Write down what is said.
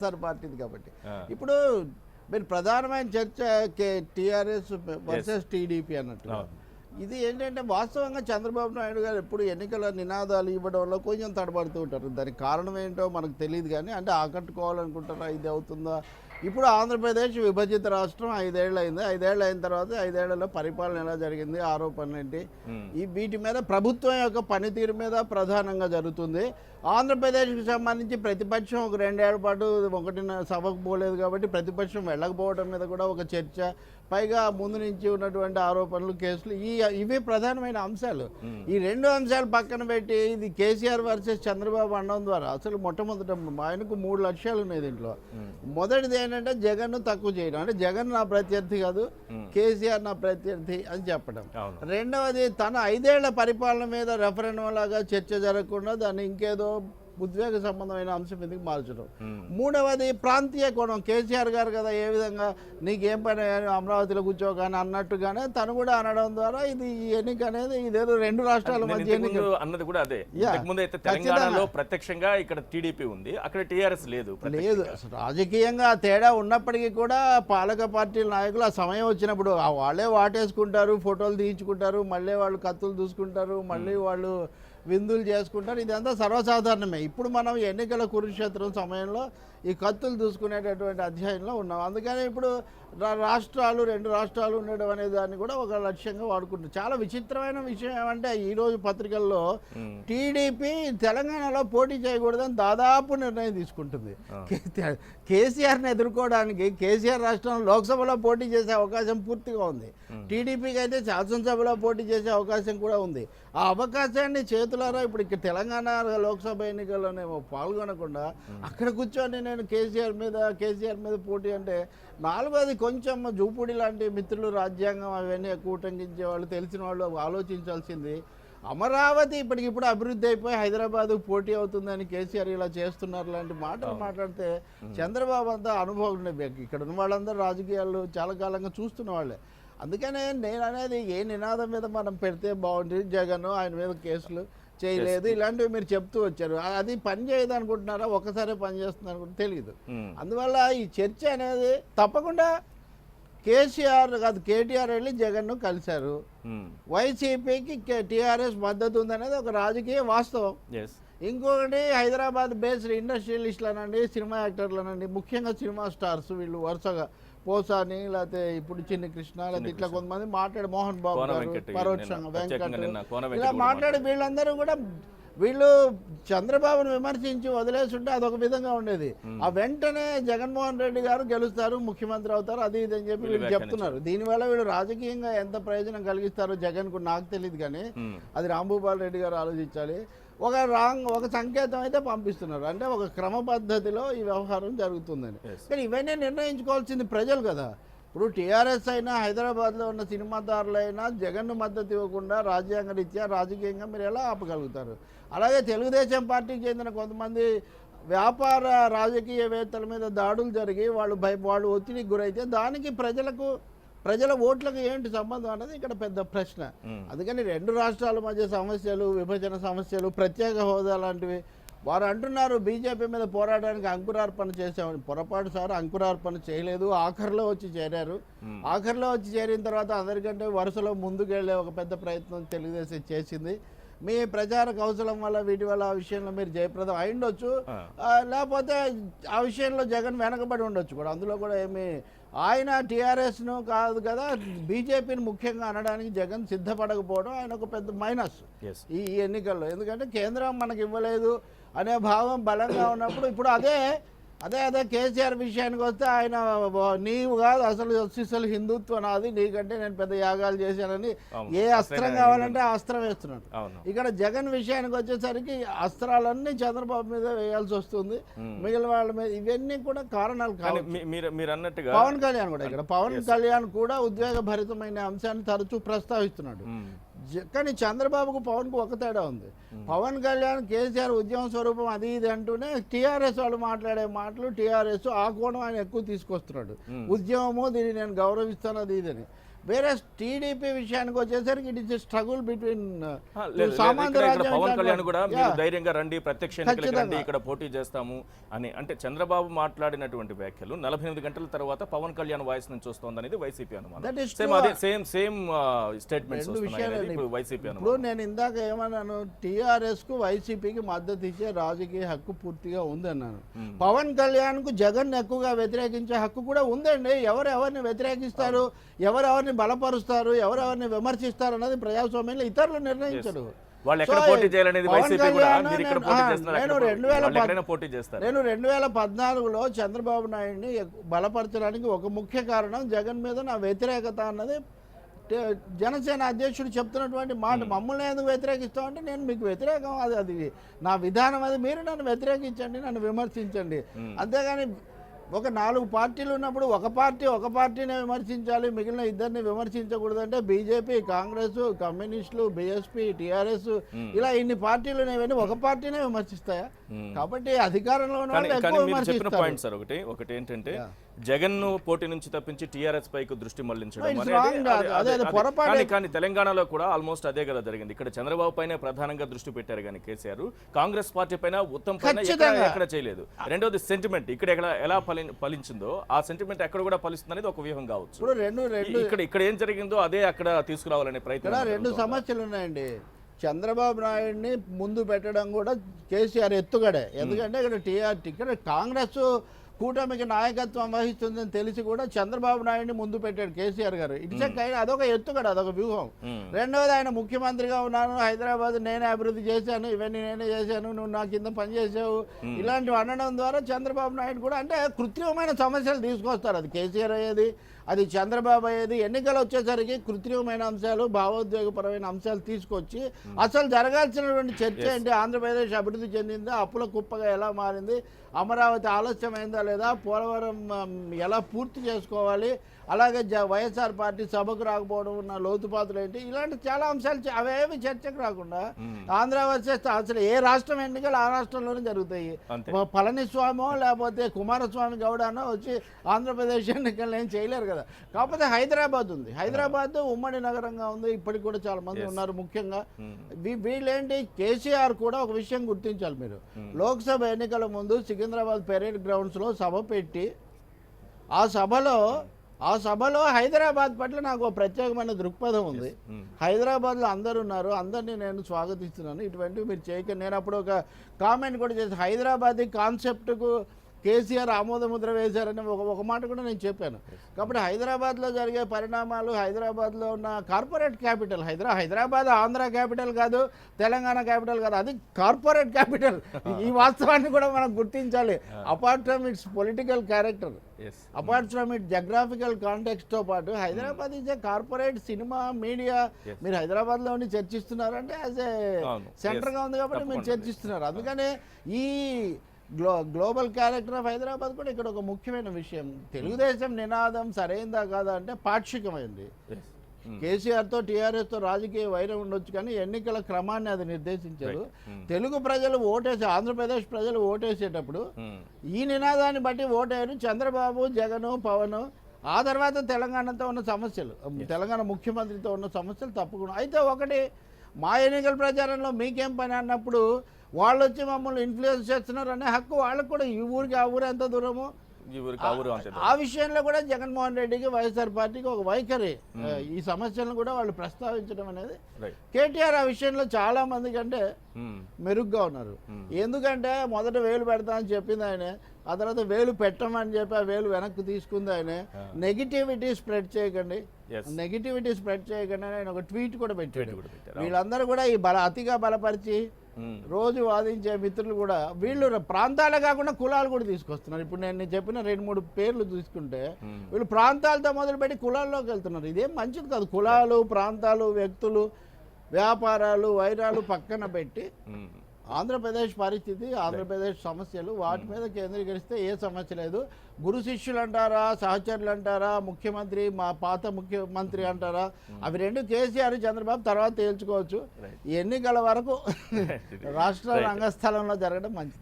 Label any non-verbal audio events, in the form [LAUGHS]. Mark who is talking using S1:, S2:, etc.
S1: వైఎస్ఆర్ పార్టీది కాబట్టి. ఇప్పుడు మీరు ప్రధానమైన చర్చ టీఆర్ఎస్ వర్సెస్ టీడీపీ అన్నట్టు. ఇది ఏంటంటే వాస్తవంగా చంద్రబాబు నాయుడు గారు ఎప్పుడు ఎన్నికల నినాదాలు ఇవ్వడంలో కొంచెం తడబడుతూ ఉంటారు. దానికి కారణం ఏంటో మనకు తెలియదు కానీ అంటే ఆకట్టుకోవాలనుకుంటారా? ఇది అవుతుందా? ఇప్పుడు ఆంధ్రప్రదేశ్ విభజిత రాష్ట్రం ఐదేళ్ళు అయింది ఐదేళ్ళు అయిన తర్వాత ఐదేళ్ళలో పరిపాలన ఎలా జరిగింది? ఆరోపణలు ఏంటి. ఈ వీటి మీద ప్రభుత్వం యొక్క పనితీరు మీద ప్రధానంగా జరుగుతుంది. ఆంధ్రప్రదేశ్కి సంబంధించి ప్రతిపక్షం ఒక రెండేళ్ళ పాటు ఒకటి సభకు పోలేదు కాబట్టి ప్రతిపక్షం వెళ్ళకపోవడం మీద కూడా ఒక చర్చ పైగా ముందు నుంచి ఉన్నటువంటి ఆరోపణలు కేసులు ఈ ఇవే ప్రధానమైన అంశాలు. ఈ రెండు అంశాలు పక్కన పెట్టి ఇది కేసీఆర్ వర్సెస్ చంద్రబాబు అనడం ద్వారా అసలు మొట్టమొదట ఆయనకు మూడు లక్ష్యాలు ఉన్నాయి దీంట్లో. మొదటిది ఏంటంటే జగన్ తక్కువ చేయడం. అంటే జగన్ నా ప్రత్యర్థి కాదు కేసీఆర్ నా ప్రత్యర్థి అని చెప్పడం. రెండవది తన ఐదేళ్ళ పరిపాలన మీద రెఫరెండం లాగా చర్చ జరగకుండా దాన్ని ఇంకేదో ఉద్వేగ సంబంధమైన అంశం మీదకి మార్చడం. మూడవది ప్రాంతీయ కోణం. కేసీఆర్ గారు కదా ఏ విధంగా నీకేం పని అమరావతిలో కూర్చోగానే అన్నట్టుగానే తను కూడా అనడం ద్వారా ఇది ఈ ఎన్నిక అనేది ఇదేదో రెండు రాష్ట్రాల మధ్య ఎన్నిక.
S2: అన్నది కూడా అదే. ముందు అయితే. తెలంగాణలో ప్రత్యక్షంగా ఇక్కడ టీడీపీ ఉంది. అక్కడ టీఆర్ఎస్ లేదు
S1: లేదు. రాజకీయంగా తేడా ఉన్నప్పటికీ కూడా పాలక పార్టీల నాయకులు ఆ సమయం వచ్చినప్పుడు వాళ్ళే వాటేసుకుంటారు ఫోటోలు తీయించుకుంటారు మళ్ళీ వాళ్ళు కత్తులు దూసుకుంటారు మళ్ళీ వాళ్ళు విందులు చేసుకుంటారు. ఇదంతా సర్వసాధారణమే. ఇప్పుడు మనం ఎన్నికల కురుక్షేత్రం సమయంలో ఈ కత్తులు దూసుకునేటటువంటి అధ్యాయంలో ఉన్నాం. అందుకని ఇప్పుడు రాష్ట్రాలు రెండు రాష్ట్రాలు ఉండడం అనే దాన్ని కూడా ఒక లక్ష్యంగా వాడుకుంటారు చాలా విచిత్రమైన విషయం ఏమంటే ఈరోజు పత్రికల్లో టీడీపీ తెలంగాణలో పోటీ చేయకూడదని దాదాపు నిర్ణయం తీసుకుంటుంది. కేసీఆర్ని ఎదుర్కోవడానికి కేసీఆర్ రాష్ట్రంలో లోక్సభలో పోటీ చేసే అవకాశం పూర్తిగా ఉంది. టీడీపీకి అయితే శాసనసభలో పోటీ చేసే అవకాశం కూడా ఉంది. ఆ అవకాశాన్ని చేతులారా ఇప్పుడు ఇక్కడ తెలంగాణ లోక్సభ ఎన్నికల్లోనేమో పాల్గొనకుండా అక్కడ కూర్చొని నేను కేసీఆర్ మీద కేసీఆర్ మీద పోటీ అంటే నాలుగోది కొంచెం జూపూడి లాంటి మిత్రులు రాజ్యాంగం అవన్నీ ఎక్కువ ఉటంకించే వాళ్ళు తెలిసిన వాళ్ళు ఆలోచించాల్సింది. అమరావతి ఇప్పటికిప్పుడు అభివృద్ధి అయిపోయి హైదరాబాద్ పోటీ అవుతుందని కేసీఆర్ ఇలా చేస్తున్నారు లాంటి మాటలు మాట్లాడితే చంద్రబాబు అంతా అనుభవం. ఇక్కడ ఉన్న వాళ్ళందరూ రాజకీయాలు చాలా కాలంగా చూస్తున్న వాళ్ళే. అందుకనే నేను అనేది ఏ నినాదం మీద మనం పెడితే బాగుంటుంది జగన్ ఆయన మీద కేసులు. చేయలేదు. ఇలాంటివి మీరు చెప్తూ వచ్చారు. అది పని చేయదు అనుకుంటున్నారా ఒక్కసారి పని చేస్తుంది అనుకుంటే తెలియదు. అందువల్ల ఈ చర్చ అనేది తప్పకుండా కేసీఆర్ కాదు కేటీఆర్ వెళ్ళి జగన్ను కలిశారు. వైసీపీకి టీఆర్ఎస్ మద్దతు ఉందనేది ఒక రాజకీయ వాస్తవం. ఇంకొకటి హైదరాబాద్ బేస్డ్ ఇండస్ట్రియలిస్టులనండి సినిమా యాక్టర్లనండి ముఖ్యంగా సినిమా స్టార్స్ వీళ్ళు వరుసగా. పోసాని లేకపోతే ఇప్పుడు చిన్ని కృష్ణ లేకపోతే ఇట్లా కొంతమంది మాట్లాడి మోహన్ బాబు గారు పరోక్షంగా వెంకట్ ఇలా మాట్లాడి వీళ్ళందరూ కూడా వీళ్ళు చంద్రబాబును విమర్శించి వదిలేస్తుంటే అదొక విధంగా ఉండేది. ఆ వెంటనే జగన్మోహన్ రెడ్డి గారు గెలుస్తారు ముఖ్యమంత్రి అవుతారు అది ఇది అని చెప్పి
S2: వీళ్ళు
S1: చెప్తున్నారు. దీనివల్ల వీళ్ళు రాజకీయంగా ఎంత ప్రయోజనం కలిగిస్తారో జగన్కు నాకు తెలియదు కానీ. అది రాంభూపాల్ రెడ్డి గారు ఆలోచించాలి. ఒక రాంగ్ ఒక సంకేతం అయితే పంపిస్తున్నారు. అంటే ఒక క్రమ పద్ధతిలో ఈ వ్యవహారం జరుగుతుందని. కానీ ఇవన్నీ నిర్ణయించుకోవాల్సింది ప్రజలు కదా. ఇప్పుడు టీఆర్ఎస్ అయినా హైదరాబాద్లో ఉన్న సినిమాదారులైనా జగన్ మద్దతు ఇవ్వకుండా రాజ్యాంగ రీత్యా రాజకీయంగా మీరు ఎలా ఆపగలుగుతారు? అలాగే తెలుగుదేశం పార్టీకి చెందిన కొంతమంది వ్యాపార రాజకీయవేత్తల మీద దాడులు జరిగి వాళ్ళు భయ వాళ్ళు ఒత్తిడికి గురైతే దానికి ప్రజలకు ప్రజల ఓట్లకు ఏంటి సంబంధం అన్నది ఇక్కడ పెద్ద ప్రశ్న. అందుకని రెండు రాష్ట్రాల మధ్య సమస్యలు విభజన సమస్యలు ప్రత్యేక హోదా లాంటివి. వారు అంటున్నారు బీజేపీ మీద పోరాటానికి అంకురార్పణ చేసామని పొరపాటు సార్ అంకురార్పణ చేయలేదు. ఆఖరిలో వచ్చి చేరారు. ఆఖరిలో వచ్చి చేరిన తర్వాత అందరికంటే వరుసలో ముందుకెళ్ళే ఒక పెద్ద ప్రయత్నం తెలుగుదేశం చేసింది. మీ ప్రచార కౌశలం వల్ల వీటి వల్ల ఆ విషయంలో మీరు జయప్రదం అయి ఉండొచ్చు లేకపోతే ఆ విషయంలో జగన్ వెనకబడి ఉండొచ్చు కూడా. అందులో కూడా ఏమి ఆయన టీఆర్ఎస్ను కాదు కదా బీజేపీని ముఖ్యంగా అనడానికి జగన్ సిద్ధపడకపోవడం ఆయన ఒక పెద్ద మైనస్ ఈ ఎన్నికల్లో. ఎందుకంటే కేంద్రం మనకి ఇవ్వలేదు అనే భావం బలంగా ఉన్నప్పుడు ఇప్పుడు అదే అదే అదే కేసీఆర్ విషయానికి వస్తే ఆయన "బ- నీవు కాదు అసలు అసలు హిందుత్వం నాది నీకంటే నేను పెద్ద యాగాలు చేశానని. ఏ అస్త్రం కావాలంటే ఆ అస్త్రం వేస్తున్నాడు. ఇక్కడ జగన్ విషయానికి వచ్చేసరికి అస్త్రాలన్నీ చంద్రబాబు మీద వేయాల్సి వస్తుంది. మిగిలిన వాళ్ళ మీద ఇవన్నీ కూడా కారణాలు
S2: మీ- మీరు అన్నట్టుగా
S1: పవన్ కళ్యాణ్ కూడా ఇక్కడ. పవన్ కళ్యాణ్ కూడా ఉద్వేగభరితమైన అంశాన్ని తరచూ ప్రస్తావిస్తున్నాడు. కానీ చంద్రబాబుకు పవన్కు ఒక తేడా ఉంది. పవన్ కళ్యాణ్ కేసీఆర్ ఉద్యమ స్వరూపం అది ఇది అంటూనే టీఆర్ఎస్ వాళ్ళు మాట్లాడే మాటలు టీఆర్ఎస్ ఆ కోణం ఆయన ఎక్కువ తీసుకొస్తున్నాడు. ఉద్యమము దీన్ని నేను గౌరవిస్తాను అది ఇదని వేరే టీడీపీ విషయానికి వచ్చేసరికి it is struggle between
S2: Pawan Kalyan కూడా మీరు ధైర్యంగా రండి ప్రత్యక్ష ఎన్నికలకు రండి. ఇక్కడ పోటీ చేస్తాము అని. అంటే చంద్రబాబు మాట్లాడినటువంటి వ్యాఖ్యలు నలభై ఎనిమిది గంటల తర్వాత పవన్ కళ్యాణ్ వాయిస్ నుంచి వస్తుంది అనేది వైసీపీ అనుమానం.
S1: Is
S2: same. అదే సేమ్ స్టేట్మెంట్స్ వైసీపీ
S1: ఇప్పుడు నేను ఇందాక ఏమన్నాను టీఆర్ఎస్కు వైసీపీకి మద్దతు ఇచ్చే రాజకీయ హక్కు పూర్తిగా ఉందన్నాను. పవన్ కళ్యాణ్కు జగన్ ఎక్కువగా వ్యతిరేకించే హక్కు కూడా ఉందండి. ఎవరు ఎవరిని వ్యతిరేకిస్తారు? ఎవరు ఎవరిని బలపరుస్తారు ఎవరు ఎవరిని విమర్శిస్తారు అన్నది ప్రజాస్వామ్యంలో ఇతరులు నిర్ణయించరు. నేను- రెండు వేల పద్నాలుగులో చంద్రబాబు నాయుడిని బలపరచడానికి ఒక ముఖ్య కారణం జగన్ మీద నా వ్యతిరేకత అన్నది జనసేన అధ్యక్షుడు చెప్తున్నటువంటి మాట మమ్మల్ని ఎందుకు వ్యతిరేకిస్తామంటే నేను మీకు వ్యతిరేకం అది అది నా విధానం అది మీరు నన్ను వ్యతిరేకించండి నన్ను విమర్శించండి. అంతేగాని ఒక నాలుగు పార్టీలు ఉన్నప్పుడు ఒక పార్టీ ఒక పార్టీనే విమర్శించాలి మిగిలిన ఇద్దరిని విమర్శించకూడదంటే బీజేపీ కాంగ్రెస్ కమ్యూనిస్టులు బీఎస్పీ టీఆర్ఎస్ ఇలా ఇన్ని పార్టీలు ఇవన్నీ ఒక పార్టీనే విమర్శిస్తాయా? కాబట్టి అధికారంలో ఉన్న వాళ్ళు ఎక్కువ విమర్శిస్తారు.
S2: పాయింట్ సార్ ఒకటి ఒకటి ఏంటంటే జగన్ను పోటీ నుంచి తప్పించి టీఆర్ఎస్ పైకి దృష్టి మళ్ళించడం
S1: పొరపాటే.
S2: కానీ తెలంగాణలో కూడా ఆల్మోస్ట్ అదే కదా జరిగింది. ఇక్కడ చంద్రబాబు పైన ప్రధానంగా దృష్టి పెట్టారు కానీ కేసీఆర్. కాంగ్రెస్ పార్టీ పైన ఉత్తమ్ పైన ఎక్కడ చేయలేదు. రెండోది సెంటిమెంట్ ఇక్కడ ఎక్కడ ఎలా ఫలి- ఫలించిందో ఆ సెంటిమెంట్ ఎక్కడ కూడా ఫలిస్తుంది అనేది ఒక వ్యూహం కావచ్చు.
S1: రెండు రెండు
S2: ఇక్కడ ఇక్కడ ఏం జరిగిందో అదే అక్కడ తీసుకురావాలనే ప్రయత్నం
S1: రెండు? సమస్యలు ఉన్నాయండి. చంద్రబాబు నాయుడిని ముందు పెట్టడం కూడా కేసీఆర్ ఎత్తుగడే. ఎందుకంటే ఇక్కడ టీఆర్ ఇక్కడ కాంగ్రెస్ కూటమికి నాయకత్వం వహిస్తుందని తెలిసి కూడా చంద్రబాబు నాయుడిని ముందు పెట్టాడు కేసీఆర్ గారు. ఇట్స్ కైండ్ అదొక ఎత్తుగడ అదొక వ్యూహం. రెండవది ఆయన ముఖ్యమంత్రిగా ఉన్నాను హైదరాబాద్ నేనే అభివృద్ధి చేశాను ఇవన్నీ నేనే చేశాను నువ్వు నా కింద పనిచేసావు ఇలాంటివి అనడం ద్వారా చంద్రబాబు నాయుడు కూడా అంటే కృత్రిమమైన సమస్యలు తీసుకొస్తారు. అది కేసీఆర్ అయ్యేది అది చంద్రబాబు అయ్యేది. ఎన్నికలు వచ్చేసరికి కృత్రిమమైన అంశాలు భావోద్వేగపరమైన అంశాలు తీసుకొచ్చి అసలు జరగాల్సినటువంటి చర్చ ఏంటి? ఆంధ్రప్రదేశ్ అభివృద్ధి చెందిందా? అప్పుల కుప్పగా ఎలా మారింది? అమరావతి ఆలస్యమైందా లేదా పోలవరం ఎలా పూర్తి చేసుకోవాలి అలాగే జ వైఎస్ఆర్ పార్టీ సభకు రాకపోవడం ఉన్న లోతుపాతులు ఏంటి ఇలాంటి చాలా అంశాలు అవేమి చర్చకు రాకుండా ఆంధ్ర వర్సెస్ అసలు ఏ రాష్ట్రం ఎన్నికలు ఆ రాష్ట్రంలోనే జరుగుతాయి. పళనిస్వామో లేకపోతే కుమారస్వామి గౌడనో వచ్చి ఆంధ్రప్రదేశ్ ఎన్నికలు ఏం చేయలేరు కదా. కాకపోతే హైదరాబాద్ ఉంది. హైదరాబాద్ ఉమ్మడి నగరంగా ఉంది. ఇప్పటికి కూడా చాలా మంది ఉన్నారు ముఖ్యంగా. వీళ్ళేంటి కేసీఆర్ కూడా ఒక విషయం గుర్తించాలి మీరు. లోక్సభ ఎన్నికల ముందు సికింద్రాబాద్ పెరేడ్ గ్రౌండ్స్లో సభ పెట్టి ఆ సభలో ఆ సభలో హైదరాబాద్ పట్ల నాకు ఒక ప్రత్యేకమైన దృక్పథం ఉంది. హైదరాబాద్లో అందరు ఉన్నారు. అందరినీ నేను స్వాగతిస్తున్నాను. ఇటువంటివి మీరు చేయక నేను అప్పుడు ఒక కామెంట్ కూడా చేసి హైదరాబాద్ కాన్సెప్ట్కు కేసీఆర్ ఆమోదముద్ర వేశారని ఒక ఒక మాట కూడా నేను చెప్పాను కాబట్టి హైదరాబాద్లో జరిగే పరిణామాలు హైదరాబాద్లో ఉన్న corporate capital Hydera Hyderabad Andhra capital కాదు తెలంగాణ క్యాపిటల్ కాదు అది కార్పొరేట్ క్యాపిటల్ ఈ వాస్తవాన్ని కూడా మనం గుర్తించాలి apart from its political character. Apart from it geographical కాంటెక్స్ట్తో పాటు Hyderabad is a corporate cinema media మీరు హైదరాబాద్లో ఉండి చర్చిస్తున్నారంటే యాజ్ ఏ
S2: అవును.
S1: Centre
S2: Yes.
S1: గా ఉంది కాబట్టి మీరు. చర్చిస్తున్నారు అందుకనే ఈ glow global character of Hyderabad కూడా ఇక్కడ ఒక ముఖ్యమైన విషయం తెలుగుదేశం నినాదం సరైందా కాదా అంటే పాక్షికమైంది.
S2: Hmm.
S1: కేసీఆర్తో టీఆర్ఎస్తో రాజకీయ వైరం ఉండొచ్చు కానీ ఎన్నికల క్రమాన్ని అది నిర్దేశించదు
S2: Right. Hmm.
S1: తెలుగు ప్రజలు ఓటేసి ఆంధ్రప్రదేశ్ ప్రజలు ఓటేసేటప్పుడు
S2: Hmm.
S1: ఈ నినాదాన్ని బట్టి ఓటేయరు చంద్రబాబు జగన్ పవన్ ఆ తర్వాత తెలంగాణతో ఉన్న సమస్యలు తెలంగాణ ముఖ్యమంత్రితో ఉన్న సమస్యలు తప్పకుండా అయితే ఒకటి మా ఎన్నికల ప్రచారంలో మీకేం పని అన్నప్పుడు వాళ్ళు వచ్చి మమ్మల్ని ఇన్ఫ్లుయెన్స్ చేస్తున్నారు అనే హక్కు వాళ్ళకు కూడా. ఈ ఊరికి ఆ ఊరు ఎంత దూరము?
S2: ఆ
S1: విషయంలో కూడా జగన్మోహన్ రెడ్డికి వైఎస్ఆర్ పార్టీకి ఒక వైఖరి. ఈ సమస్యలను కూడా వాళ్ళు ప్రస్తావించడం అనేది. కేటీఆర్ ఆ విషయంలో చాలా మంది కంటే. మెరుగ్గా ఉన్నారు. ఎందుకంటే మొదట వేలు పెడతా అని చెప్పింది ఆయన ఆ తర్వాత వేలు పెట్టమని చెప్పి ఆ వేలు వెనక్కి తీసుకుంది ఆయన. నెగిటివిటీ స్ప్రెడ్ చేయకండి. నెగిటివిటీ స్ప్రెడ్ చేయకండి ఆయన ఒక ట్వీట్ కూడా పెట్టాడు. వీళ్ళందరూ కూడా ఈ బల అతిగా బలపరిచి. రోజు వాదించే మిత్రులు కూడా వీళ్ళు ప్రాంతాలే కాకుండా కులాలు కూడా తీసుకొస్తున్నారు. ఇప్పుడు నేను చెప్పిన రెండు మూడు పేర్లు తీసుకుంటే వీళ్ళు ప్రాంతాలతో మొదలుపెట్టి కులాల్లోకి వెళ్తున్నారు. ఇదేం మంచిది కాదు. కులాలు ప్రాంతాలు వ్యక్తులు వ్యాపారాలు వైరాలు పక్కన పెట్టి. ఆంధ్రప్రదేశ్ పరిస్థితి ఆంధ్రప్రదేశ్ సమస్యలు వాటి మీద కేంద్రీకరిస్తే ఏ సమస్య లేదు. గురు శిష్యులు అంటారా సహచరులు అంటారా ముఖ్యమంత్రి మా పాత ముఖ్యమంత్రి అంటారా అవి రెండు కేసీఆర్ చంద్రబాబు తర్వాత తేల్చుకోవచ్చు. ఎన్నికల వరకు [LAUGHS] రాష్ట్ర. రంగస్థలంలో జరగడం మంచిది.